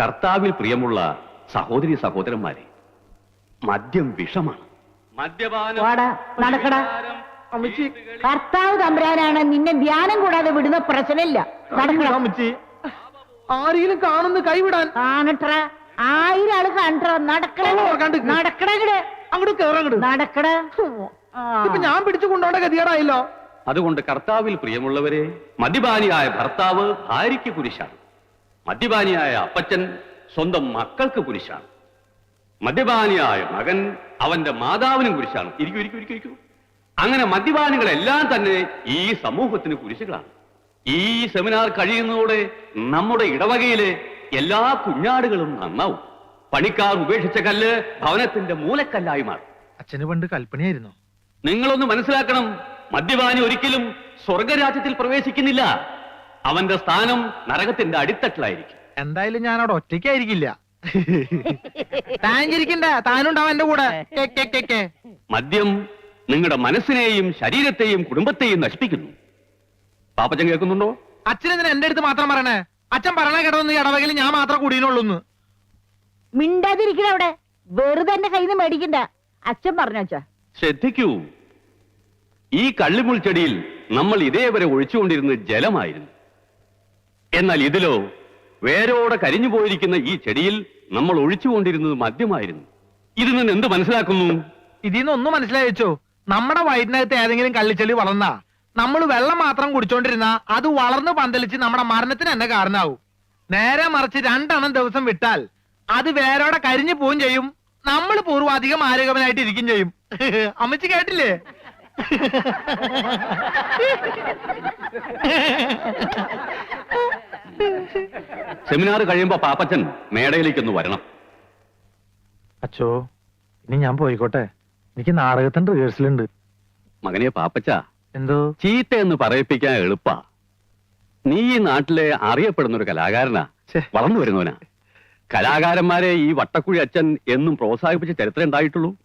കർത്താവിൽ പ്രിയമുള്ള സഹോദരി സഹോദരന്മാരെ മദ്യം വിഷമാണ്. മദ്യപാനം വാടാ നടക്കടാ. അമ്മച്ചി കർത്താവ് തമ്പുരാനാണ് നിന്നെ ധ്യാനം കൂടാതെ വിടുന്ന പ്രശ്നമില്ല. നടക്കടാ. അമ്മച്ചി. ആരെങ്കിലും കാണുന്ന കൈവിടാൻ. കാണട്ര ആയിരം ആൾ കാണട്ര നടക്കട. ഓ, കണ്ട്. നടക്കടങ്ങട് അങ്ങോട്ട് കേറങ്ങട് നടക്കട. ഇപ്പൊ ഞാൻ പിടിച്ചു കൊണ്ടോണ്ട ഗതികേടായല്ലോ. അതുകൊണ്ട് കർത്താവിൽ പ്രിയമുള്ളവരെ മദ്യപാനിയായ ഭർത്താവ് ഭാര്യയ്ക്ക് കുരിശാണ്. മദ്യപാനിയായ അപ്പച്ചൻ സ്വന്തം മക്കൾക്ക് കുരിശാണ്. മദ്യപാനിയായ മകൻ അവന്റെ മാതാവിനും കുരിശാണ്. ഇരിക്കൂ ഇരിക്കൂ ഇരിക്കൂ ഇരിക്കൂ. അങ്ങനെ മദ്യപാനികളെല്ലാം തന്നെ ഈ സമൂഹത്തിന് കുരിശുകളാണ്. ഈ സെമിനാർ കഴിയുന്നതോടെ നമ്മുടെ ഇടവകയിലെ എല്ലാ കുഞ്ഞാടുകളും നന്നാവും. പണിക്കാർ ഉപേക്ഷിച്ച കല്ല് ഭവനത്തിന്റെ മൂലക്കല്ലായി മാറും. അച്ഛന് പണ്ട് കൽപ്പനയായിരുന്നു. നിങ്ങളൊന്ന് മനസ്സിലാക്കണം മദ്യപാനി ഒരിക്കലും സ്വർഗരാജ്യത്തിൽ പ്രവേശിക്കുന്നില്ല. അവന്റെ സ്ഥാനം നരകത്തിന്റെ അടിത്തട്ടിലായിരിക്കും. എന്തായാലും ഞാൻ അവിടെ ഒറ്റയ്ക്കായിരിക്കില്ല. താൻ ചിരിക്കണ്ട താനുണ്ടാവും എന്റെ കൂടെ. കേ, കേ, കേ, കേ. മദ്യം നിങ്ങളുടെ മനസ്സിനെയും ശരീരത്തെയും കുടുംബത്തെയും നശിപ്പിക്കുന്നു. പാപ്പച്ചൻ കേൾക്കുന്നുണ്ടോ? അച്ഛൻ എന്തിനാ എന്റെ അടുത്ത് മാത്രം പറയണേ? അച്ഛൻ പറയണ കിടന്ന് ഈ ഇടവകയിൽ ഞാൻ മാത്രം കൂടിയുള്ളൂ മിണ്ടാതിരിക്കണ അവിടെ. വെറുതെ എന്റെ കയ്യിൽ നിന്ന് മേടിക്കണ്ട. അച്ഛൻ പറഞ്ഞു അച്ഛാ. ശ്രദ്ധിക്കൂ. ഈ കള്ളിമുൾച്ചെടിയിൽ നമ്മൾ ഇതേവരെ ഒഴിച്ചുകൊണ്ടിരുന്നത് ജലമായിരുന്നു. എന്നാൽ ഇതിലോ വേരോടെ കരിഞ്ഞു പോയിരിക്കുന്ന ഈ ചെടിയിൽ നമ്മൾ ഒഴിച്ചുകൊണ്ടിരുന്നത് മദ്യമായിരുന്നു. ഇതിൽ നിന്ന് എന്ത് മനസ്സിലാക്കുന്നു? ഇതിന്ന് ഒന്നും മനസ്സിലായോ വെച്ചോ നമ്മുടെ വയറ്റിനകത്ത് ഏതെങ്കിലും കള്ളിച്ചെളി വളർന്ന. നമ്മൾ വെള്ളം മാത്രം കുടിച്ചോണ്ടിരുന്ന അത് വളർന്ന് പന്തലിച്ച് നമ്മുടെ മരണത്തിന് തന്നെ കാരണമാവും നേരെ മറിച്ച് രണ്ടെണ്ണം ദിവസം വിട്ടാൽ അത് വേരോടെ കരിഞ്ഞു പോവും ചെയ്യും. നമ്മൾ പൂർവാധികം ആരോഗ്യവനായിട്ട് ഇരിക്കും ചെയ്യും. അമ്മച്ചി കേട്ടില്ലേ? സെമിനാർ കഴിയുമ്പോ പാപ്പച്ചൻ മേടയിലേക്ക് ഒന്ന് വരണം. അച്ചോ ഇനി ഞാൻ പോയിക്കോട്ടെ. എനിക്ക് നാടകത്തിന്റെ റിഹേഴ്സൽ ഉണ്ട്. മകനെ പാപ്പച്ച എന്തോ? ചീത്ത എന്ന് പറയിപ്പിക്കാൻ എളുപ്പാ. നീ ഈ നാട്ടിലെ അറിയപ്പെടുന്ന ഒരു കലാകാരനാ. ഛെ. വളർന്നു വരുന്നവനാ. കലാകാരന്മാരെ ഈ വട്ടക്കുഴി അച്ഛൻ എന്നും പ്രോത്സാഹിപ്പിച്ച ചരിത്രം ഉണ്ടായിട്ടുള്ളൂ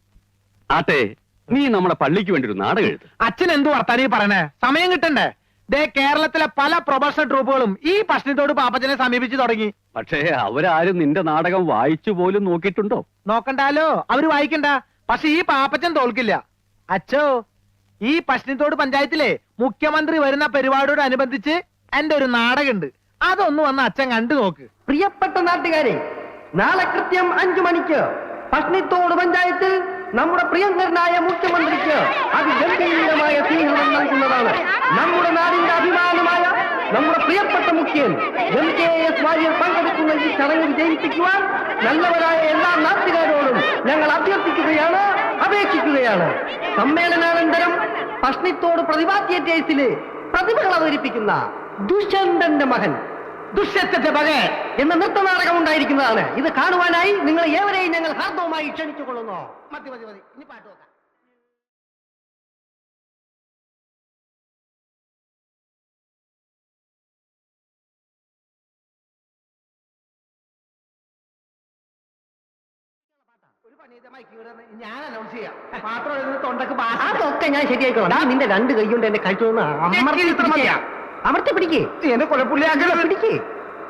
ആട്ടെ നീ നമ്മുടെ പള്ളിക്ക് വേണ്ടി ഒരു നാടകം എഴുത്. അച്ഛൻ എന്തു വർത്താനീ പറയണേ? സമയം കിട്ടണ്ടേ? ദേ കേരളത്തിലെ പല പ്രൊഫഷണൽ ട്രൂപ്പുകളും ഈ പ്രശ്നത്തോട് പാപ്പച്ചനെ സമീപിച്ചു തുടങ്ങി. പക്ഷേ അവരാരും നിന്റെ നാടകം വായിച്ചു പോലും നോക്കിയിട്ടുണ്ടോ? നോക്കണ്ടാലോ? അവർ വായിക്കണ്ട. പക്ഷെ ഈ പാപ്പച്ചൻ തോൽക്കില്ല. അച്ഛോ ഈ പശ്ചിമത്തോട് പഞ്ചായത്തിലെ മുഖ്യമന്ത്രി വരുന്ന പരിപാടിയോട് അനുബന്ധിച്ച് എന്റെ ഒരു നാടകമുണ്ട്. അതൊന്ന് വന്ന് അച്ഛൻ കണ്ടു നോക്ക്. പ്രിയപ്പെട്ട നാട്ടുകാരെ നാളെ കൃത്യം അഞ്ചു മണിക്ക് പഷ്ണിത്തോട് പഞ്ചായത്തിൽ നമ്മുടെ പ്രിയങ്കരനായ മുഖ്യമന്ത്രിക്ക് അതിഗംഭീരമായ സ്വീകരണം നൽകുന്നതാണ്. നമ്മുടെ നാടിന്റെ അഭിമാനമായ നമ്മുടെ പ്രിയപ്പെട്ട മുഖ്യൻ എം കെ എസ് വാര്യർ പങ്കെടുക്കുന്ന ഈ ചടങ്ങ് ജയിപ്പിക്കുവാൻ നല്ലവരായ എല്ലാ നാട്ടുകാരോടും ഞങ്ങൾ അഭ്യർത്ഥിക്കുകയാണ് അപേക്ഷിക്കുകയാണ്. സമ്മേളനാനന്തരം പഷ്ണിത്തോട് പ്രതിഭാത്യ കേസിലെ പ്രതിഭകൾ അവതരിപ്പിക്കുന്ന ദുഷ്യന്തന്റെ മകൻ ദുഷ്യത്തിന്റെ മകൻ എന്ന നൃത്തനാടകം ഉണ്ടായിരിക്കുന്നതാണ് ഇത് കാണുവാനായി നിങ്ങൾ ഏവരെയും ഞങ്ങൾ ഹാർദവുമായി ക്ഷണിച്ചുകൊള്ളുന്നു. മതി മതി മതി. ഇനി പാട്ട് വെക്കാം. ഞാൻ അനൗൺസ് ചെയ്യാം. പാത്രം എഴുതുന്ന തൊണ്ടക്ക് അതൊക്കെ ഞാൻ ശരിയായിക്കോളാം. നിന്റെ രണ്ട് കൈ കൊണ്ട് എന്നെ കഴിച്ചു അമർത്തി അമർത്തി പിടിക്കേ. എന്നെ കൊലപ്പുള്ളിയാക്കലോ പിടിക്കേ.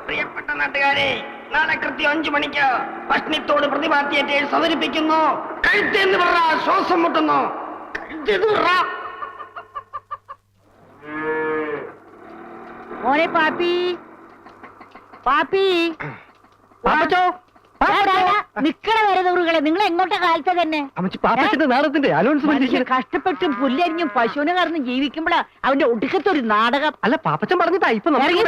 പ്രിയപ്പെട്ട നാട്ടുകാരെ നാളെ കൃത്യം അഞ്ചു മണിക്ക് ഭക്ഷണത്തോട് പ്രതിഭാ തിയേറ്റേഴ്സ് അവതരിപ്പിക്കുന്നു. കഴുത്തെന്ന് പറ ശ്വാസം മുട്ടുന്നു. കഴുത്തെന്ന് പറ മോനെ പാപ്പി. പാപ്പി. പാപ്പച്ചോ. നിക്കണ നിങ്ങൾ എങ്ങോട്ടെ കാലത്തെ തന്നെ? അമ്മച്ചി പാപ്പച്ചന്റെ നാടത്തിന്റെ അലോൺസ് കഷ്ടപ്പെട്ടും പുല്ലരിഞ്ഞും പശുവിനെ കറന്ന് ജീവിക്കുമ്പോഴാ അവന്റെ ഒടുക്കത്തെ ഒരു നാടകം. അല്ല പാപ്പച്ചൻ പറഞ്ഞിട്ടാ ഇപ്പൊ ഇറങ്ങി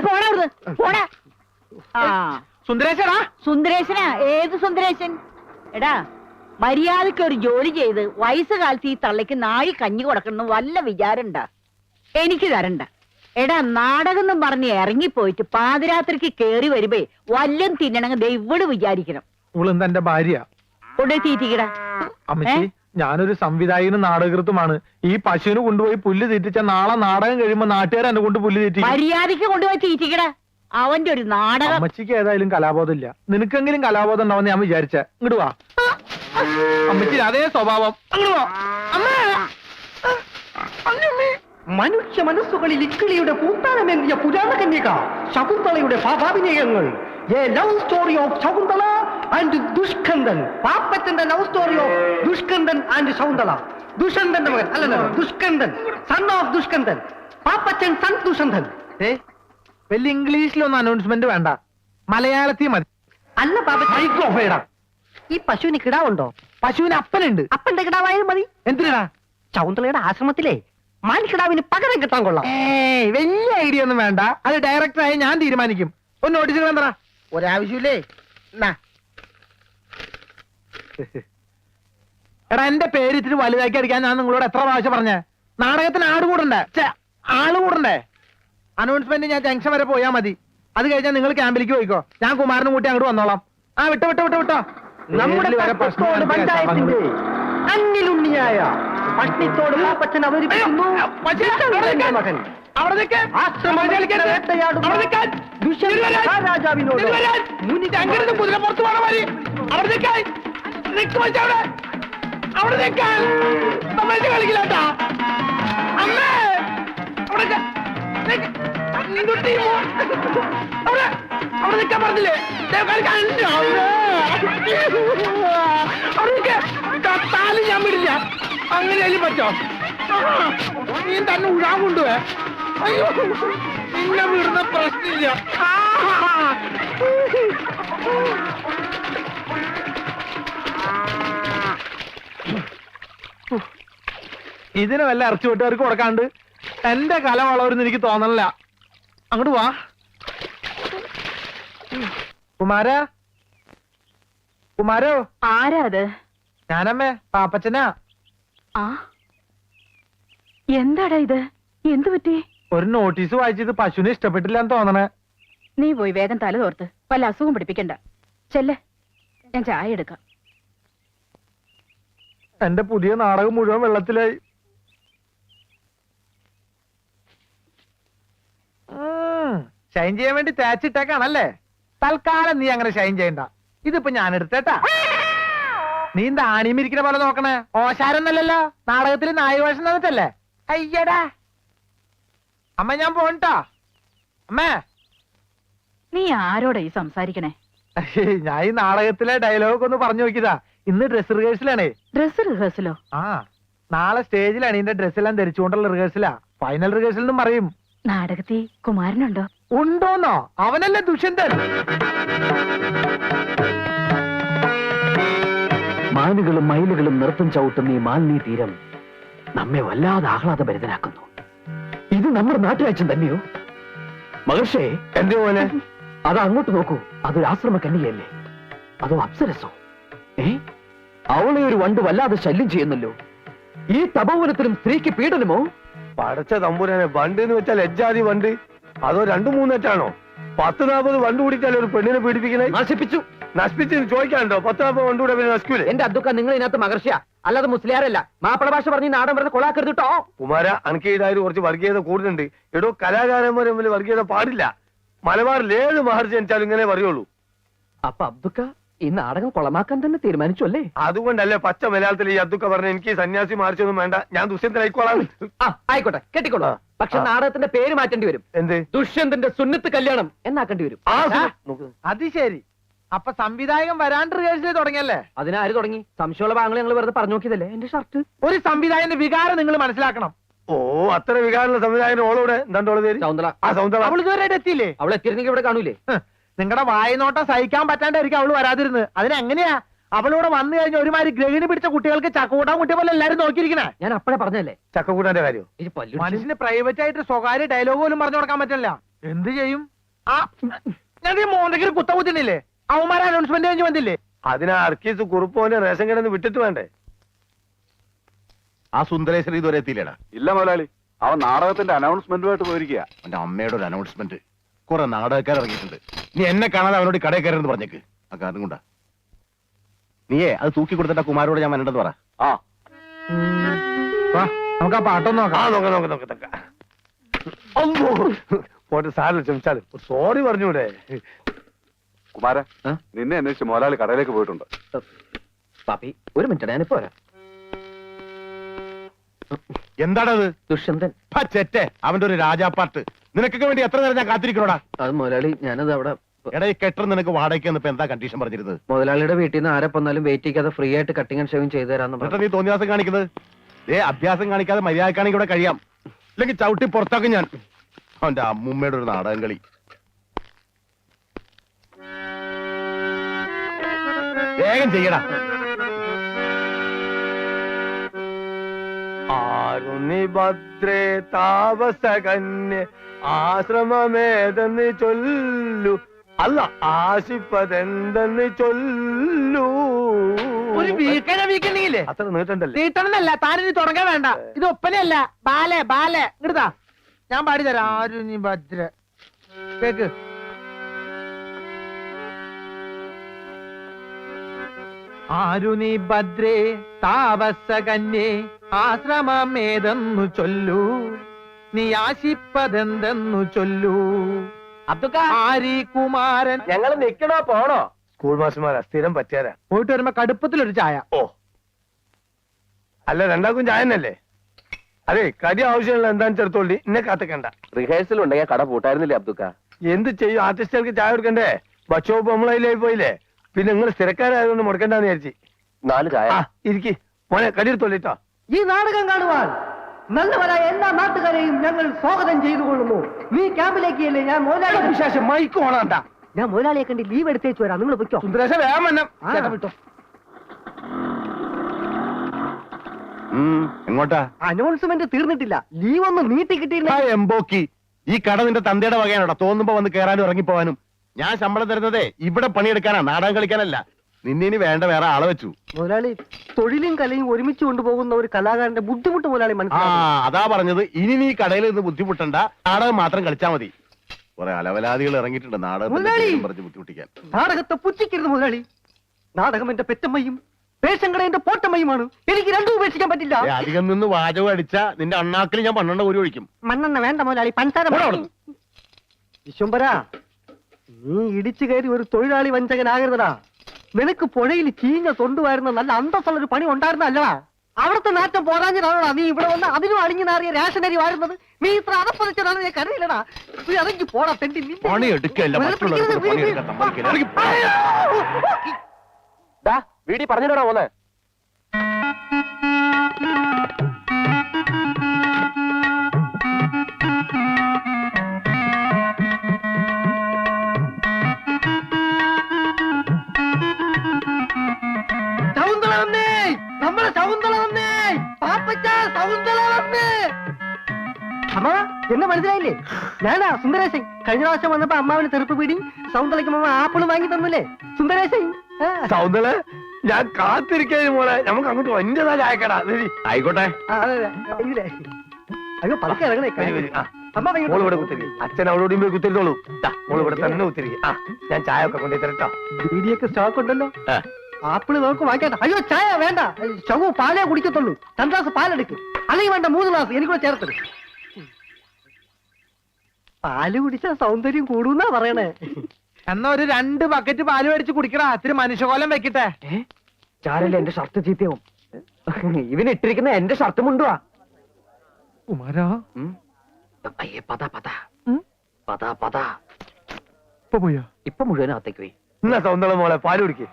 സുന്ദരേശനാ? ഏത് സുന്ദരേശൻ? എടാ മര്യാദയ്ക്ക് ഒരു ജോലി ചെയ്ത് വയസ്സുകാലത്ത് ഈ തള്ളയ്ക്ക് നായി കഞ്ഞി കൊടുക്കണം വല്ല വിചാരണ്ട എനിക്ക് തരണ്ട. എടാ നാടകം എന്നും പറഞ്ഞ് ഇറങ്ങിപ്പോയിട്ട് പാതിരാത്രിക്ക് കേറി വരുമ്പേ വല്ലം തിന്നണങ്ങ് ദൈവട് വിചാരിക്കണം. ഇവളെന്താ എന്റെ ഭാര്യ? കൊണ്ടുപോയി തീറ്റിക്കടാ. അമ്മച്ചി ഞാനൊരു സംവിധായകനും നാടകൃത്തുമാണ് ഈ പശുവിന് കൊണ്ടുപോയി പുല്ല് തീറ്റിച്ച നാളെ നാടകം കഴിയുമ്പോ നാട്ടുകാർ എന്നെ കൊണ്ട് പുല്ല് തീറ്റി മര്യാദയ്ക്ക് കൊണ്ടുപോയി തീറ്റിക്കടാ. അവന്റെ ഒരു നാടകം. അമ്മച്ചിക്ക് ഏതായാലും കലാബോധം ഇല്ല നിനക്കെങ്കിലും കലാബോധം ഉണ്ടാവുന്ന ഞാൻ വിചാരിച്ച. ഇങ്ങോട്ട് വാ. അമ്മച്ചി അതേ സ്വഭാവം. അങ്ങോട്ട് വാ. അമ്മേ. മനുഷ്യ മനസ്സുകളിൽ ഇക്കിളിയുടെ പൂത്താനമേന്തിയ പുരാണ കന്യക ശകുന്തളയുടെ ഭാവാഭിനയങ്ങൾ a love story of Shakuntala and Dushkandan പാപ്പത്തിന്റെ love story of Dushkandan and Shakuntala. ദുഷന്തന്റെ മകൻ അല്ലല്ലോ Dushkandan son of Dushkandan Pappachan son Dushanthan ഏ വലിയ ഇംഗ്ലീഷിലൊന്നും അനൗൺസ്മെന്റ് വേണ്ട. മലയാളത്തിൽ മതി. അല്ല പാപ്പച്ചൻ. ഈ പശുവിന് കിടാവുണ്ടോ? പശുവിന് അപ്പനുണ്ട്. അപ്പന്റെ കിടാവായാലും മതി. എന്തിനാ ശകുന്തളയുടെ ആശ്രമത്തിലെ. മാൻകിടാവിന് പകരം കിട്ടാൻ കൊള്ളാം. ഏയ് വലിയ ഐഡിയ ഒന്നും വേണ്ട. അത് ഡയറക്ടറായി ഞാൻ തീരുമാനിക്കും. ഒന്ന് നോട്ടീസ് വേണ്ട ഒരാവശ്യമില്ലേ? എന്നാ. എടാ എന്റെ പേര് ഇത്തിരി വലുതാക്കി അടിക്കാൻ ഞാൻ നിങ്ങളോട് എത്ര പ്രാവശ്യം പറഞ്ഞേ? നാടകത്തിന് ആട് കൂടണ്ടേ? ഛെ, ആൾ കൂടണ്ടേ? അനൗൺസ്മെന്റ് ഞാൻ ജംഗ്ഷൻ വരെ പോയാ മതി. അത് കഴിഞ്ഞാൽ നിങ്ങൾ ക്യാമ്പിലേക്ക് പോയിക്കോ. ഞാൻ കുമാരനും കൂട്ടി അങ്ങോട്ട് വന്നോളാം. ആ വിട്ടോ വിട്ടോ വിട്ടോ വിട്ടോ. നമ്മുടെ വരെ പഞ്ചായത്തിന്റെ അന്നിലുണ്ണിയായ പട്ടിത്തോട് പാപ്പച്ചൻ അവതരിപ്പിക്കുന്നു മകൻ രാജാവിനോട് നിൽക്ക്. ആശ്രമത്തിൽ വേട്ടയാടുന്ന അവിടെ നിൽക്കാൻ. ദുഷ്യന്ത മഹാരാജാവിനോട് മുനി അങ്ങോട്ട് കുതിര പുറത്ത് പോണ മാതിരി. അവിടെ നിൽക്കാൻ. നിൽക്ക് അവിടെ. അവിടെ നിൽക്കാൻ. തമാശ കളിക്കില്ല അമ്മേ. അവിടെ അവിടെ. നിൽക്കാൻ പറഞ്ഞില്ലേ. അവിടെ. കത്താലും ഞാൻ വിടില്ല അങ്ങനെയാലും പറ്റോ നീ തന്നെ ഉഴാൻ കൊണ്ടുപോയെ അയ്യോ നിന്നെ വിടുന്ന പ്രശ്നമില്ല. ഇതിന് വല്ല ഇറച്ചി വിട്ടവർക്ക് കൊടുക്കാണ്ട് എന്റെ കല വളർന്ന് എനിക്ക് തോന്നണില്ല. അങ്ങോട്ട് വാ. കുമാര? കുമാരോ? ആരാ അത്? ഞാനമ്മേ പാപ്പച്ചനാ. ആ? എന്താടാ ഇത്? എന്തു പറ്റി? ഒരു നോട്ടീസ് വായിച്ചത് പശുവിനെ ഇഷ്ടപ്പെട്ടില്ല എന്ന് തോന്നണേ. നീ പോയി വേഗം തല തോർത്ത്. വല്ല അസുഖം പിടിപ്പിക്കണ്ട. ചെല്ലെ. ഞാൻ ചായ എടുക്കാം. എന്റെ പുതിയ നാടകം മുഴുവൻ വെള്ളത്തിലായി. ഷൈൻ ചെയ്യാൻ വേണ്ടി തേച്ചിട്ടേക്കാണല്ലേ തൽക്കാലം നീ അങ്ങനെ ഷൈൻ ചെയ്യണ്ട. ഇതിപ്പോ ഞാൻ എടുത്തേട്ടാ നീ എന്താ ആണിമിരിക്കുന്ന പോലെ നോക്കണേ? ഓശാരൊന്നല്ലല്ലോ. നാടകത്തിൽ നായവേഷം തന്നിട്ടല്ലേ? അയ്യടാ. അമ്മ ഞാൻ പോണിട്ടാ. അമ്മേ. നീ ആരോടാ ഈ സംസാരിക്കണേ? ഞാൻ ഈ നാടകത്തിലെ ഡയലോഗ് ഒന്ന് പറഞ്ഞു നോക്കിയതാ. ഇന്ന് ഡ്രസ് റിഹേഴ്സലാണേ ഡ്രസ് റിഹേഴ്സലോ ആ നാളെ സ്റ്റേജിലാണ് ഇതിന്റെ ഡ്രസ്സെല്ലാം ധരിച്ചുകൊണ്ടുള്ള റിഹേഴ്സലാ ഫൈനൽ റിഹേഴ്സൽ എന്നും പറയും. നാടകത്തിൽ കുമാരനുണ്ടോ? ഉണ്ടോന്നോ? അവനല്ലേ ദുഷ്യന്തൻ? മാനുകളും മയിലുകളും നൃത്തം ചവിട്ടുന്ന ഈ മാലിനി തീരം നമ്മെ വല്ലാതെ ആഹ്ലാദഭരിതനാക്കുന്നു. ഇത് നമ്മുടെ നാട്ടുരാജ്യം തന്നെയോ? മഹർഷേ എന്റെ പോലെ അത് അങ്ങോട്ട് നോക്കൂ. അതൊരു ആശ്രമ കന്യകയല്ലേ? അതോ അപ്സരസോ? ഏ? അവളെ ഒരു വണ്ട് വല്ലാതെ ശല്യം ചെയ്യുന്നല്ലോ. ഈ തപോവനത്തിലും സ്ത്രീക്ക് പീഡനമോ? പടച്ച തമ്പുരാനെ വണ്ട് എന്ന് വെച്ചാൽ എജ്ജാതി വണ്ട്. അതോ രണ്ടു മൂന്നെറ്റാണോ പത്ത് നാൽപ്പത് വണ്ട് കൂടിയിട്ടല്ലേ ഒരു പെണ്ണിനെ പീഡിപ്പിക്കണേ നശിപ്പിച്ചു. നശിപ്പിച്ച് ചോദിക്കാണ്ടോ പത്ത് നാൽപ്പത് വണ്ട് കൂടെ പിന്നെ നശിക്കൂലേ? എന്റെ അബ്ദുക്ക നിങ്ങൾ ഇതിനകത്ത് മഹർഷിയ. അല്ലാതെ മുസ്ലിയാരല്ല. മാപ്പിള ഭാഷ പറഞ്ഞ് നാടൻ പറഞ്ഞ കൊളാക്കരുത് കേട്ടോ കുമാര അനക്ക് ഇതായാലും കുറച്ച് വർഗീയത കൂടുതലുണ്ട് എടോ കലാകാരന്മാരെ തമ്മിൽ വർഗീയത പാടില്ല. മലബാറിൽ ഏത് മഹർജി ജനിച്ചാലും ഇങ്ങനെ പറയുള്ളൂ. അപ്പൊ അബ്ദുക്ക ഈ നാടകം കൊളമാക്കാൻ തന്നെ തീരുമാനിച്ചു അല്ലേ? അതുകൊണ്ടല്ലേ പച്ച മലയാളത്തിൽ ഈ അതൊക്കെ പറഞ്ഞ എനിക്ക് ഈ സന്യാസി മാറിച്ചൊന്നും വേണ്ട. ഞാൻ ദുഷ്യന്തനായിക്കോളാം ആ ആയിക്കോട്ടെ കെട്ടിക്കോളൂ. പക്ഷെ നാടകത്തിന്റെ പേര് മാറ്റേണ്ടി വരും. എന്ത്? ദുഷ്യന്തന്റെ സുന്നത്ത് കല്യാണം എന്നാക്കേണ്ടി വരും. ആ. നോക്ക്. അത് ശരി. അപ്പൊ സംവിധായകൻ വരാണ്ട് റിഹേഴ്സൽ തുടങ്ങിയല്ലേ? അതിനാര് തുടങ്ങി? സംശയമുള്ള ഭാഗങ്ങൾ ഞങ്ങൾ വെറുതെ പറഞ്ഞു നോക്കിയതല്ലേ? എന്റെ ഷർട്ട്. ഒരു സംവിധായകന്റെ വികാരം നിങ്ങൾ മനസ്സിലാക്കണം. ഓ അത്ര വികാരമുള്ള സംവിധായകൻ ഓളോടെ എന്താണ്ടോളെ പേര്? ആ സൗന്ദര്യ അവൾ ഇതുവരെ എത്തിയില്ലേ? അവളെ എത്തിയിരുന്നെങ്കിൽ ഇവിടെ കാണൂലേ? നിങ്ങളുടെ വായനോട്ടം സഹിക്കാൻ പറ്റാണ്ടായിരിക്കും അവൾ വരാതിരുന്നത്. അതിനെങ്ങനെയാ അവളിവിടെ വന്നു കഴിഞ്ഞ ഒരുമാതിരി ഗ്രഹിണി പിടിച്ച കുട്ടികൾക്ക് ചക്കൂട്ടാൻ കുട്ടിയെ പോലെ എല്ലാരും നോക്കിയിരിക്കണേ? ഞാൻ അപ്പഴേ പറഞ്ഞല്ലേ ചക്കൂട്ടാന്റെ കാര്യം. മനുഷ്യന് പ്രൈവറ്റ് ആയിട്ട് സ്വകാര്യ ഡയലോഗ് പോലും പറഞ്ഞു കൊടുക്കാൻ പറ്റില്ല. എന്ത് ചെയ്യും? ആ ഞാൻ ഈ മോന്തയ്ക്ക് കുത്ത കുത്തിനില്ലേ? അവന്മാരെ അനൗൺസ്മെന്റ് കഴിഞ്ഞ് വന്നില്ലേ? അതിനർക്കീസ് അർക്കീസ് കുറുപ്പോന്റെ റേഷൻ കിടന്ന് വിട്ടിട്ട് വേണ്ടേ? ആ സുന്ദരേശ്വരി ഇതുവരെ എത്തിയില്ലേടാ? ഇല്ല മുതലാളി. അവൻ നാടകത്തിന്റെ അനൗൺസ്മെന്റുമായിട്ട് പോയിരിക്കുക അവന്റെ അമ്മയുടെ ഒരു അനൗൺസ്മെന്റ് കുറെ നാടകക്കാർ ഇറങ്ങിയിട്ടുണ്ട് നീ എന്നെ കാണാതെ അവനോട് കടയിൽ എന്ന് പറഞ്ഞേക്ക്. ആ കാരണം കൊണ്ടാ. നീയേ അത് തൂക്കി കൊടുത്തിട്ട് ആ കുമാരോട് ഞാൻ വരേണ്ടത് പറ. ആ. വാ നമുക്ക് ആ പാട്ടൊന്ന് ആ നോക്കാം നോക്ക നോക്ക നോക്ക. നോക്ക അമ്മോ പോട്ടെ സാറിന് ക്ഷമിച്ചാൽ. സോറി പറഞ്ഞൂടെ. കുമാര ആ? നിന്നെ അന്വേഷിച്ച് മോലാളി കടയിലേക്ക് പോയിട്ടുണ്ട്. പാപ്പി ഒരു മിനിറ്റ് ഞാനിപ്പോ വരാം. എന്താണത് ദുഷ്യന്തൻ. ചെറ്റെ അവന്റെ ഒരു രാജാപ്പാട്ട്. നിനക്കൊക്കെ വേണ്ടി എത്ര നേരം ഞാൻ കാത്തിരിക്കണോടാ? അത് മുതലാളി ഞാനത് അവിടെ എടാ ഈ കെട്ടർ നിനക്ക് വാടകയ്ക്ക് ഇപ്പൊ എന്താ കണ്ടീഷൻ പറഞ്ഞിരുന്നത്? മുതലാളിയുടെ വീട്ടിൽ നിന്ന് ആരെ വന്നാലും വെയിറ്റ് ചെയ്യാതെ ഫ്രീ ആയിട്ട് കട്ടിംഗ് ആൻഡ് ഷേവിംഗ് ചെയ്തു തരാന്ന് എന്നിട്ട് പറഞ്ഞു. നീ തോന്നിയാസം കാണിക്കുന്നത്? ഏ അഭ്യാസം കാണിക്കാതെ മര്യാദക്കാണെങ്കിൽ ഇവിടെ കഴിയാം. അല്ലെങ്കിൽ ചവിട്ടി പുറത്താക്കും ഞാൻ. അവന്റെ അമ്മൂമ്മയുടെ ഒരു നാടകം കളി. വേഗം ചെയ്യടാ. ആരുണി ഭദ്രേ താപസകന്യ ആശ്രമമേതെന്ന് ചൊല്ലു. അല്ല ആശിപ്പതെന്തെന്ന് ചൊല്ലു. ഒരു വീക്കണ വീക്കണ്ടെങ്കിലേ? അത്ര നീട്ടണ്ടല്ലേ? നീട്ടണമെന്നല്ല താനിനി തുടങ്ങാൻ വേണ്ട. ഇത് ഒപ്പനയല്ല. ബാലെ ബാലെ. ഇങ്ങടുതാ ഞാൻ പാടിത്തരാം ആരുണി ഭദ്ര കേക്ക്. ആരുണി ഭദ്രേ താപസകന്യേ ആശ്രമമേതെന്നു ചൊല്ലൂ. നീ ആശിപ്പതെന്തെന്നു ചൊല്ലൂ. ആരി കുമാരൻ ഞങ്ങൾ നിക്കണോ പോണോ? സ്കൂൾ മാസ്റ്റർമാരാ സ്ഥിരം പറ്റിയാരാ പോയിട്ട് വരുമ്പോ കടുപ്പത്തിലൊരു ചായ. ഓ. അല്ല രണ്ടാക്കും ചായ ചായനല്ലേ അതെ കടി ആവശ്യമുള്ള എന്താന്ന് ചെറുത്തോളി എന്നെ കാത്തിക്കണ്ട. റിഹേഴ്സൽ ഉണ്ടെങ്കിൽ കട പൂട്ടായിരുന്നില്ലേ അബ്ദുക്ക? എന്ത് ചെയ്യും? ആർട്ടിസ്റ്റുകൾക്ക് ചായ കൊടുക്കണ്ടേ? ഭക്ഷോ നമ്മളതിലായി പോയില്ലേ? പിന്നെ നിങ്ങൾ സ്ഥിരക്കാരായതുകൊണ്ട് മുടക്കണ്ടെന്ന് വിചാരിച്ചു. നാല് ചായ. ആ ഇരിക്കി. മോനെ കടിയെടുത്തോളിട്ടോ ഈ നാടകം കാണുവാൻ നല്ലവരായ എല്ലാ നാട്ടുകാരെയും ഞങ്ങൾ സ്വാഗതം ചെയ്തു കൊള്ളുന്നു നീ ക്യാമ്പിലേക്ക് അല്ലേ ഞാൻ മോലാളി വിശേഷം മൈക്ക് ഓണാണ്ട ഞാൻ മുതലാളിയെ കണ്ട് ലീവ് എടുത്തേച്ച് വരാം. നിങ്ങൾ പൊയ്ക്കോ. സുന്ദരേശ വിട്ടോ. എങ്ങോട്ടാ? അനൗൺസ്മെന്റ് തീർന്നിട്ടില്ല. ലീവ് ഒന്ന് നീട്ടി കിട്ടിയില്ല. എംബോക്കി. ഈ കട നിന്റെ തന്തയുടെ വകയാണോടാ. തോന്നുമ്പോ വന്ന് കയറാനും ഇറങ്ങിപ്പോവാനും. ഞാൻ ശമ്പളം തരുന്നതേ ഇവിടെ പണിയെടുക്കാനാ. നാടകം കളിക്കാനല്ല. നിന്നെ ഇനി വേണ്ട വേറെ ആളെ വെച്ചു. മുതലാളി തൊഴിലും കലയും ഒരുമിച്ച് കൊണ്ടുപോകുന്ന ഒരു കലാകാരന്റെ ബുദ്ധിമുട്ട് മുതലാളി ആ മനസ്സിലാക്കി അതാ പറഞ്ഞത്. ഇനി നീ കടയിൽ നിന്ന് ബുദ്ധിമുട്ടണ്ട. നാടകം മാത്രം കളിച്ചാ മതി. കുറെ അലവലാദികൾ ഇറങ്ങിയിട്ടുണ്ട്. നാടകത്തിന്റെ മുതലാളി! പേരും പറഞ്ഞ് ബുദ്ധിമുട്ടിക്കാൻ. നാടകത്തെ പുച്ഛിക്കരുത് മുതലാളി. നാടകം എന്റെ പെറ്റമ്മയും പേശങ്കട എന്റെ പോട്ടമ്മയുമാണ്. എനിക്ക് രണ്ടും ഉപേക്ഷിക്കാൻ പറ്റില്ല. ഏ, അധികം നിന്ന് വാചകം അടിച്ച നിന്റെ അണ്ണാക്കിൽ ഞാൻ പന്ത്രണ്ട് ഒരു ഒഴിക്കും. മണ്ണെണ്ണ വേണ്ട മുതലാളി പഞ്ചാര പോടാ മതി. വിശ്വംഭര നീ ഇടിച്ചു കയറി ഒരു തൊഴിലാളി വഞ്ചകനാകരുതടാ. നിനക്ക് പുഴയിൽ ചീഞ്ഞ തൊണ്ടുവായിരുന്ന നല്ല അന്തസ്സുള്ള ഒരു പണി ഉണ്ടായിരുന്നല്ലടാ അവിടുത്തെ നാറ്റം പോരാഞ്ഞിട്ടാണോടാ നീ ഇവിടെ വന്ന് അതിനും അണിഞ്ഞു നാറിയ റേഷനരി വാരുന്നത്. നീ ഇത്ര അതപ്പതിച്ചതാണ് ഞാൻ കരുതില്ലടാ നീ അതെങ്കിൽ പോടാ തെണ്ടി. വീടി പറഞ്ഞിട്ടാ പോന്നെ എന്നെ മനസ്സിലായില്ലേ? ഞാനാ സുന്ദരേശൻ. കഴിഞ്ഞ പ്രാവശ്യം വന്നപ്പോ അമ്മാവിന് തെറുപ്പ് പിടി സൗന്ദലയ്ക്ക് അമ്മ ആപ്പിൾ വാങ്ങി തന്നില്ലേ? സുന്ദരേശൻ സൗന്ദല ഞാൻ കാത്തിരിക്കാൻ മോളെ. നമുക്ക് അങ്ങോട്ട് വന്റേതാ ചായക്കടാ ആയിക്കോട്ടെ. അയ്യോ പതുക്കെ ഇറങ്ങണേ. മോൾ ഇവിടെ അച്ഛൻ അവളോടും പോയി കുത്തിരുന്നോളൂ. മോൾ ഇവിടെ തന്നെ കുത്തിരി ആ ഞാൻ ചായ ഒക്കെ കൊണ്ടു തരട്ടോ. ബീഡിയൊക്കെ സ്റ്റോക്ക് ഉണ്ടല്ലോ. ആപ്പിൾ നമുക്ക് വാങ്ങിക്കട്ടെ അയ്യോ ചായ വേണ്ട. ചവു പാലേ കുടിക്കത്തുള്ളൂ. രണ്ടു ഗ്ലാസ് പാലെടുക്ക്. അല്ലെങ്കിൽ വേണ്ട മൂന്ന് ഗ്ലാസ് എനിക്കൂടെ ചേർത്തത് പാൽ കുടിച്ചാ സൗന്ദര്യം കൂടുന്നാ പറയണേ. എന്നാ ഒരു രണ്ട് ബക്കറ്റ് പാൽ മേടിച്ച് കുടിക്കടാ. ഇത്തിരി മനുഷ്യകോലം വെക്കട്ടെ. ചാരല്ല എന്റെ ഷർട്ട് ചീത്തയാവും. ഇവൻ ഇട്ടിരിക്കുന്ന എന്റെ ഷർട്ട് മുണ്ടുവാ. കുമാരാ. അയ്യേ പത പത. പതാ പത. ഇപ്പൊ പോയോ? ഇപ്പൊ മുഴുവനകത്തേക്ക് പോയി. എന്നാ സൗന്ദര്യ മോളെ പാൽ കുടിക്ക്.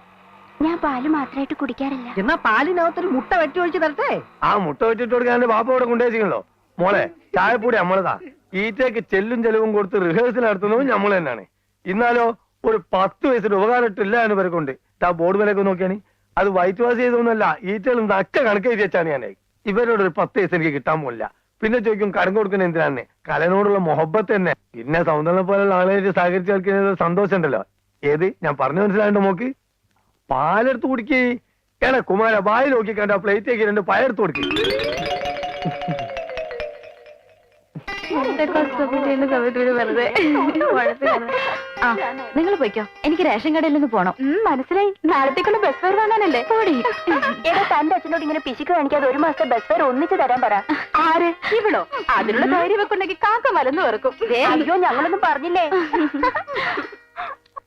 ഞാൻ പാൽ മാത്രമായിട്ട് കുടിക്കാറില്ല. എന്നാ പാലിനകത്തൊരു മുട്ട വെട്ടി ഒഴിച്ച് തരട്ടെ? ആ മുട്ട വെച്ചിട്ട് കൊടുക്കാൻ ബാപ്പ ഇവിടെ കൊണ്ടുവച്ചിട്ടുണ്ടോ മോളെ ചായപ്പൂടി നമ്മളതാ. ഈറ്റയ്ക്ക് ചെല്ലും ചെലവും കൊടുത്ത് റിഹേഴ്സൽ നടത്തുന്നതും നമ്മൾ തന്നെയാണ്. ഇന്നാലോ ഒരു പത്ത് വയസ്സിന് ഉപകാരമിട്ടില്ല എന്ന് പേർക്കുണ്ട് ആ ബോർഡ് വിലയൊക്കെ നോക്കിയാണ്. അത് വൈറ്റ് വാഷ് ചെയ്തൊന്നുമല്ല ഈറ്റകൾ നക്ക കണക്ക് എഴുതി വെച്ചാണ് ഞാൻ ഇവരോട് ഒരു പത്ത് വയസ്സ് എനിക്ക് കിട്ടാൻ പോലില്ല പിന്നെ ചോദിക്കും കടം കൊടുക്കുന്ന എന്തിനാണ്? കലനോടുള്ള മൊഹബത്ത് തന്നെ. പിന്നെ സൗന്ദര്യം പോലുള്ള ആളുകളായിട്ട് സഹകരിച്ച് കളിക്കുന്നത് സന്തോഷം ഉണ്ടല്ലോ ഏത്? ഞാൻ പറഞ്ഞു മനസ്സിലായിട്ട് നോക്ക് പാലെടുത്ത് കുടിക്കേ. എടാ കുമാര വായി നോക്കി കണ്ട പ്ലേറ്റേക്ക് രണ്ട് പയർത്ത് കൊടുക്കേ. ആ നിങ്ങൾ പോയിക്കോ. എനിക്ക് റേഷൻ കടയിൽ നിന്ന് പോണം. മനസ്സിലായി. നാളത്തേക്കുള്ള ബസ് ഫെയർ വാങ്ങാനല്ലേ പോടി. ഏതാ തന്റെ അച്ഛനോട് ഇങ്ങനെ പിശുക്ക് കാണിക്കാതെ ഒരു മാസത്തെ ബസ് ഫെയർ ഒന്നിച്ച് തരാൻ പറ. ആര്? ഇവളോ? അതിനുള്ള ധൈര്യം വെക്കുണ്ടെങ്കിൽ കാക്ക മലന്ന് വെറുക്കും. അയ്യോ ഞങ്ങളൊന്നും പറഞ്ഞില്ലേ?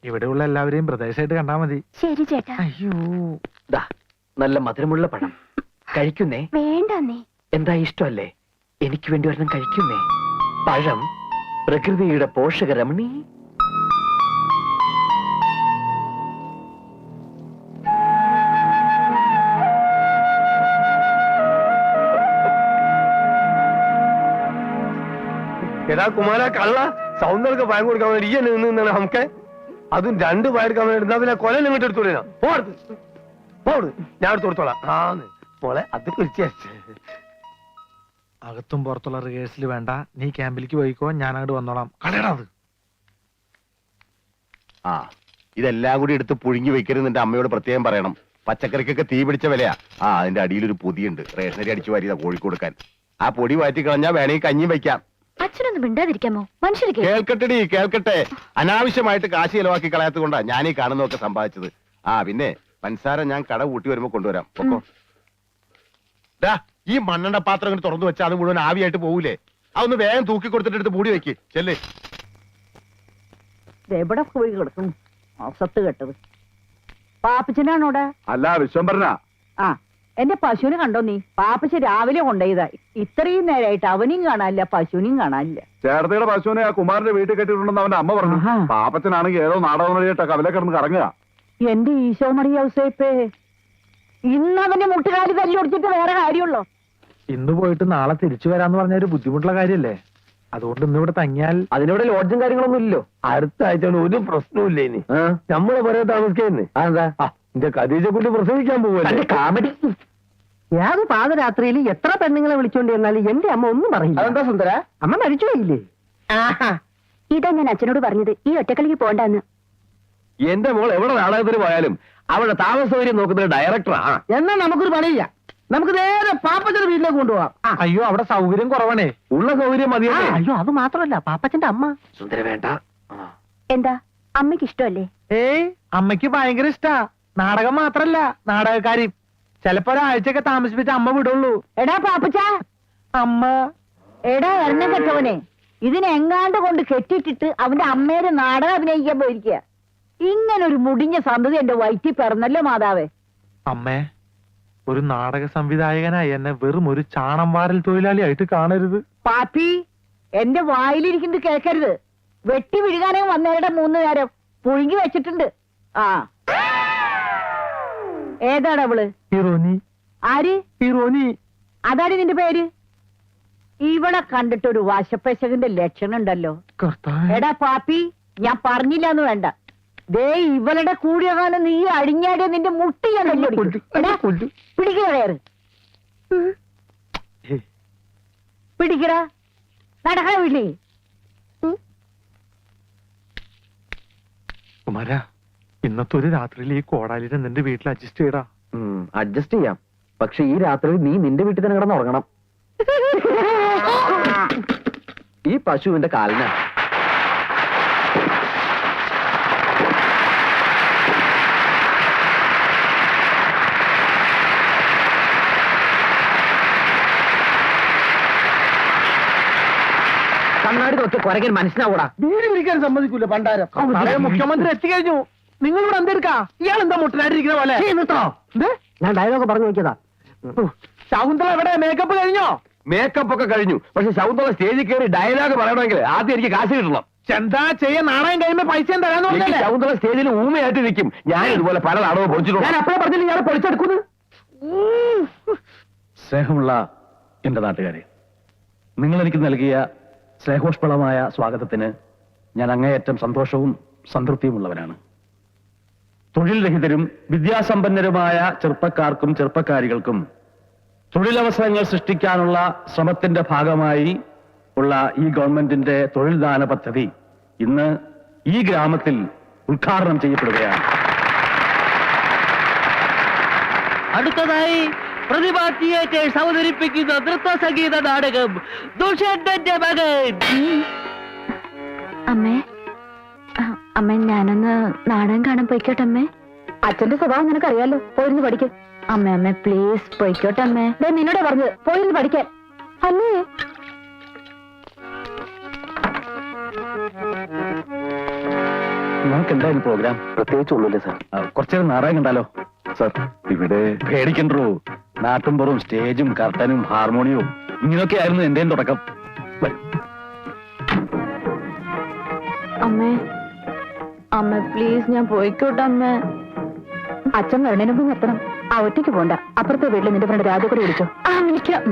ഇവിടെയുള്ള എല്ലാവരെയും പ്രദേശമായിട്ട് കണ്ടാ മതി. ശരി ചേട്ടാ. അയ്യോ. ദാ നല്ല മധുരമുള്ള പഴം. കഴിക്കുന്നേ? വേണ്ട നീ എന്താ ഇഷ്ടമല്ലേ? എനിക്ക് വേണ്ടി ഒരെണ്ണം കഴിക്കുന്നേ? പഴം പ്രകൃതിയുടെ പോഷകരമണി എടാ കുമാര കള്ള. സൗന്ദർക്ക് പഴം കൊടുക്കാൻ വേണ്ടി നിന്നാണ് നമുക്ക്. അതും രണ്ട് പയം എടുക്കാൻ വേണ്ടി പിന്നെ കൊല നിങ്ങോട്ട് എടുത്തോളൂ പോടുത്ത് പോടും ഞാൻ എടുത്തോളാം ആ മോളെ അത് കുറിച്ച് അകത്തും പുറത്തുള്ള റിഹേഴ്സൽ വേണ്ട. നീ ക്യാമ്പിലേക്ക് പോയിക്കോ ഞാൻ അങ്ങോട്ട് വന്നോളാം. കളയടാ അത്. ആ ഇതെല്ലാം കൂടി എടുത്ത് പുഴുങ്ങി വെക്കരുത് എന്റെ അമ്മയോട് പ്രത്യേകം പറയണം. പച്ചക്കറിക്കൊക്കെ തീ പിടിച്ച വിലയാ. ആ അതിന്റെ അടിയിൽ ഒരു പൊതിയുണ്ട്. റേഷനരി അടിച്ചു വാരിയതാ കോഴി കൊടുക്കാൻ ആ പൊടി മാറ്റി കളഞ്ഞാ വേണമെങ്കിൽ കഞ്ഞി വയ്ക്കാം അച്ഛനൊന്നും മിണ്ടാതിരിക്കാമോ? കേൾക്കട്ടെടി കേൾക്കട്ടെ. അനാവശ്യമായിട്ട് കാശ് ചെലവാക്കി കളയാത്തത് കൊണ്ടാ ഞാൻ ഈ കാണുന്നതൊക്കെ സമ്പാദിച്ചത്. ആ പിന്നെ പൻസാര ഞാൻ കട കൂട്ടി വരുമ്പോ കൊണ്ടുവരാം. പൊക്കോ. ദാ, ഈ മണ്ണെണ്ണ പാത്രം ഇങ്ങനെ തുറന്നു വെച്ചാൽ അത് മുഴുവൻ ആവിയായിട്ട് പോകൂലേ അതൊന്ന് വേഗം തൂക്കി കൊടുത്തിട്ട് എടുത്ത് മൂടി വെക്ക്. ചെല്ലേ. എവിടെ പോയി കിടക്കും സത്ത് കെട്ടത്. പാപ്പച്ചനാണോടെ? അല്ല വിശ്വംഭരനാ. ആ എന്റെ പശുവിനെ കണ്ടോ നീ? പാപ്പച്ച രാവിലെ കൊണ്ടുപോയതാ. ഇത്രയും നേരമായിട്ട് അവനെയും കാണാനില്ല പശുവിനെയും കാണാനില്ല. ചേർത്തയുടെ പശുവിനെ ആ കുമാരന്റെ വീട്ടിൽ കെട്ടിയിട്ടുണ്ടെന്ന് അവന്റെ അമ്മ പറഞ്ഞു. പാപ്പച്ചനാണെങ്കിൽ ഏതോ നാടകം വഴിയായിട്ട് കവലെ കിടന്ന് കറങ്ങുക. എന്റെ ഈശോ മറിയ ഔസേപ്പേ. ഇന്ന് അവന്റെ മുട്ടുകാലി തല്ലി ഒടിച്ചിട്ട് വേറെ കാര്യമുള്ളോ? ഇന്ന് പോയിട്ട് നാളെ തിരിച്ചു വരാന്ന് പറഞ്ഞ ഒരു ബുദ്ധിമുട്ടുള്ള കാര്യല്ലേ? അതുകൊണ്ട് ഇന്ന് ഇവിടെ തങ്ങിയാൽ അതിനിവിടെ ലോഡ്ജും കാര്യങ്ങളൊന്നും ഇല്ലല്ലോ. അടുത്ത ആഴ്ച ഒരു പ്രശ്നമില്ല ഇനി? നമ്മളെ പറയാൻ താമസിക്കുന്നേ അതെന്താ എന്റെ കദീജ കൊണ്ട് പ്രസവിക്കാൻ പോവല്ലേ കാമഡി ഏത് പാതരാത്രിയിൽ എത്ര പെണ്ണുങ്ങളെ വിളിച്ചോണ്ട് ചെന്നാലും എന്റെ അമ്മ ഒന്നും പറയില്ല. അതെന്താ സുന്ദര? അമ്മ മരിച്ചുപോയില്ലേ ആഹാ ഇതാ ഞാൻ അച്ഛനോട് പറഞ്ഞത്? ഈ ഒറ്റക്കളിക്ക് പോണ്ടെന്ന്. എന്റെ മോൾ എവിടെ നാടകത്തിന് പോയാലും അവളുടെ താമസ സൗകര്യം നോക്കുന്ന ഡയറക്ടറാ എന്നാ നമുക്കൊരു പണിയില്ല. നമുക്ക് നേരെ പാപ്പച്ചന്റെ വീട്ടിലേക്ക് കൊണ്ടുപോവാം അയ്യോ അവിടെ സൗകര്യം കുറവാണേ. ഉള്ള സൗകര്യം മതി മതിയല്ലേ അയ്യോ അത് മാത്രമല്ല പാപ്പച്ചന്റെ അമ്മ. സുന്ദര വേണ്ട. എന്താ? അമ്മയ്ക്ക് ഇഷ്ടമല്ലേ? ഏയ് അമ്മയ്ക്ക് ഭയങ്കര ഇഷ്ടാ. നാടകം മാത്രല്ല നാടകക്കാരി. ചിലപ്പോ ഒരാഴ്ചയൊക്കെ താമസിപ്പിച്ച അമ്മ വിടുള്ളൂ. എടാ പാപ്പച്ച. അമ്മ. എടാ എണ്ണം കെട്ടവനെ. ഇതിനെങ്ങാണ്ട് കൊണ്ട് കെട്ടിട്ടിട്ട് അവന്റെ അമ്മേരെ നാടകം അഭിനയിക്കാൻ പോയിരിക്കുക. ഇങ്ങനൊരു മുടിഞ്ഞ സന്തതി എന്റെ വയറ്റിൽ പിറന്നല്ലോ മാതാവേ. അമ്മേ. ഒരു നാടക സംവിധായകനായി എന്നെ വെറും ഒരു ചാണം വാരൽ തൊഴിലാളിയായിട്ട് കാണരുത്. പാപ്പി എന്റെ വായിലിരിക്കുന്നത് കേൾക്കരുത്. വെട്ടി വിഴുകാനേ വന്നവരുടെ മൂന്ന് നേരം പുഴുങ്ങി വെച്ചിട്ടുണ്ട്. ആ. ഏതാണ് അവൾ? ഹിറോനി ആര്? ഹിറോനി അതാര് നിന്റെ പേര്? ഇവളെ കണ്ടിട്ട് ഒരു വാശപ്പശകന്റെ ലക്ഷണം ഉണ്ടല്ലോ എടാ പാപ്പി ഞാൻ പറഞ്ഞില്ല എന്ന് വേണ്ട. ദേ ഇവളുടെ കൂടിയ കാലം നീ അടിഞ്ഞാടിയ നിന്റെ മുട്ടി പിടിക്കടാ കയറ്. ഏയ്, പിടിക്കടാ. നടക്കണ വീട്ടിലേ കുമാര ഇന്നത്തെ ഒരു രാത്രിയിൽ ഈ കോടാലിനെ നിന്റെ വീട്ടിൽ അഡ്ജസ്റ്റ് ചെയ്യടാ. അഡ്ജസ്റ്റ് ചെയ്യാം. പക്ഷെ ഈ രാത്രി നീ നിന്റെ വീട്ടിൽ തന്നെ കിടന്ന് ഉറങ്ങണം. ഈ പശുവിന്റെ കാലിന കണ്ണാടി നോക്കി കുരകൻ മനസ്സിലാവൂടാ. വീട് പിടിക്കാൻ സമ്മതിക്കൂല പണ്ടാരം. പഴയ മുഖ്യമന്ത്രി എത്തിക്കഴിഞ്ഞു. നിങ്ങൾ ഇവിടെ എന്തെടുക്കാ? ഇയാൾ എന്താ മുട്ടനായിട്ടിരിക്കുന്ന പോലെ? നിർത്തോ ഞാൻ ഡയലോഗ് പറഞ്ഞു നോക്കിയതാ. ശകുന്തള എവിടെ? മേക്കപ്പ് കഴിഞ്ഞോ? മേക്കപ്പ് ഒക്കെ കഴിഞ്ഞു. പക്ഷെ ശകുന്തള സ്റ്റേജിൽ കയറി ഡയലോഗ് പറയണമെങ്കിൽ ആദ്യം എനിക്ക് കാശ് കിട്ടണം. എന്താ ചെയ്യാൻ നാണയം കഴിയുമ്പോ പൈസ തരാന്ന് പറഞ്ഞല്ലേ? ശൗന്ദര്യ സ്റ്റേജിൽ ഊമയായിട്ട് നിൽക്കും. ഞാൻ ഇതുപോലെ പല നാടകവും പൊളിച്ചിട്ടുണ്ട്. ഞാൻ അപ്പഴേ പറഞ്ഞില്ല ഞാൻ പൊളിച്ചെടുക്കുന്നു? സ്നേഹമുള്ള എന്റെ നാട്ടുകാരെ നിങ്ങൾ എനിക്ക് നൽകിയ സ്നേഹോഷ്പളമായ സ്വാഗതത്തിന് ഞാൻ അങ്ങേയറ്റം സന്തോഷവും സംതൃപ്തിയുമുള്ളവനാണ്. തൊഴിൽ രഹിതരും വിദ്യാസമ്പന്നരുമായ ചെറുപ്പക്കാർക്കും ചെറുപ്പക്കാരികൾക്കും തൊഴിലവസരങ്ങൾ സൃഷ്ടിക്കാനുള്ള ശ്രമത്തിന്റെ ഭാഗമായി ഉള്ള ഈ ഗവൺമെന്റിന്റെ തൊഴിൽദാന പദ്ധതി ഇന്ന് ഈ ഗ്രാമത്തിൽ ഉദ്ഘാടനം ചെയ്യപ്പെടുകയാണ്. അടുത്തതായി പ്രതിഭ തിയേറ്റേഴ്സ് അവതരിപ്പിക്കുന്ന നൃത്ത സംഗീത നാടകം ദുഷന്റെ മകൻ. അമ്മേ അമ്മ ഞാനൊന്ന് നാടകം കാണാൻ പോയിക്കോട്ടെ അമ്മേ. അച്ഛന്റെ സ്വഭാവം നിനക്ക് അറിയാലോ പോയിരുന്നു പഠിക്കും. അമ്മ അമ്മ പ്ലീസ് പോയിക്കോട്ടെ അമ്മേ. ദേ നിന്നോട് പറഞ്ഞത് പോയിരുന്നു പഠിക്കാൻ അല്ലേ നമുക്ക് എന്തായാലും പ്രോഗ്രാം പ്രത്യേകിച്ച് ഒന്നുമില്ല സാർ കുറച്ചേരം നാടകം കണ്ടാലോ? സാർ ഇവിടെ പേടിക്കണ്ടോ? നാട്ടുംപുറവും സ്റ്റേജും കർട്ടനും ഹാർമോണിയവും ഇങ്ങനെയൊക്കെ ആയിരുന്നു എന്റെയും തുടക്കം. അമ്മേ അമ്മ പ്ലീസ് ഞാൻ പോയിക്കോട്ടെ അമ്മ. അച്ഛൻ വരണേന് മുമ്പ് നിർത്തണം. ആ ഒറ്റയ്ക്ക് പോണ്ട. അപ്പുറത്തെ വീട്ടിൽ നിന്റെ ഫ്രണ്ട് രാജ കൂടി വിളിച്ചോ. ആ വിളിക്കാം.